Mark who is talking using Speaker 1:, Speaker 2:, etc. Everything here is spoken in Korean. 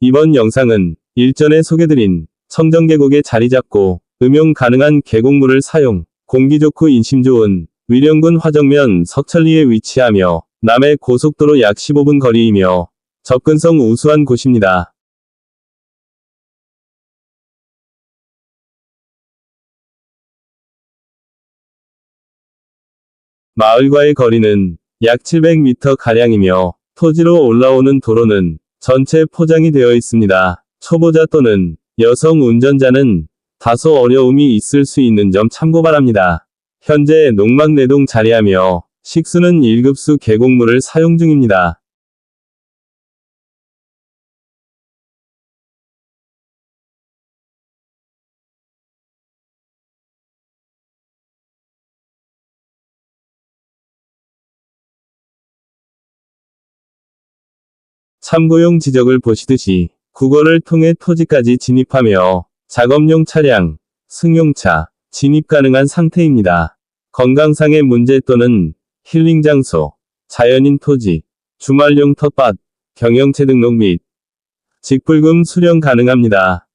Speaker 1: 이번 영상은 일전에 소개드린 청정계곡에 자리 잡고 음용 가능한 계곡물을 사용, 공기 좋고 인심 좋은 위령군 화정면 석천리에 위치하며 남해 고속도로 약 15분 거리이며 접근성 우수한 곳입니다. 마을과의 거리는 약 700m 가량이며 토지로 올라오는 도로는 전체 포장이 되어 있습니다. 초보자 또는 여성 운전자는 다소 어려움이 있을 수 있는 점 참고 바랍니다. 현재 농막내동 자리하며 식수는 1급수 계곡물을 사용 중입니다. 참고용 지적을 보시듯이 국어를 통해 토지까지 진입하며 작업용 차량, 승용차, 진입 가능한 상태입니다. 건강상의 문제 또는 힐링 장소, 자연인 토지, 주말용 텃밭, 경영체 등록 및 직불금 수령 가능합니다.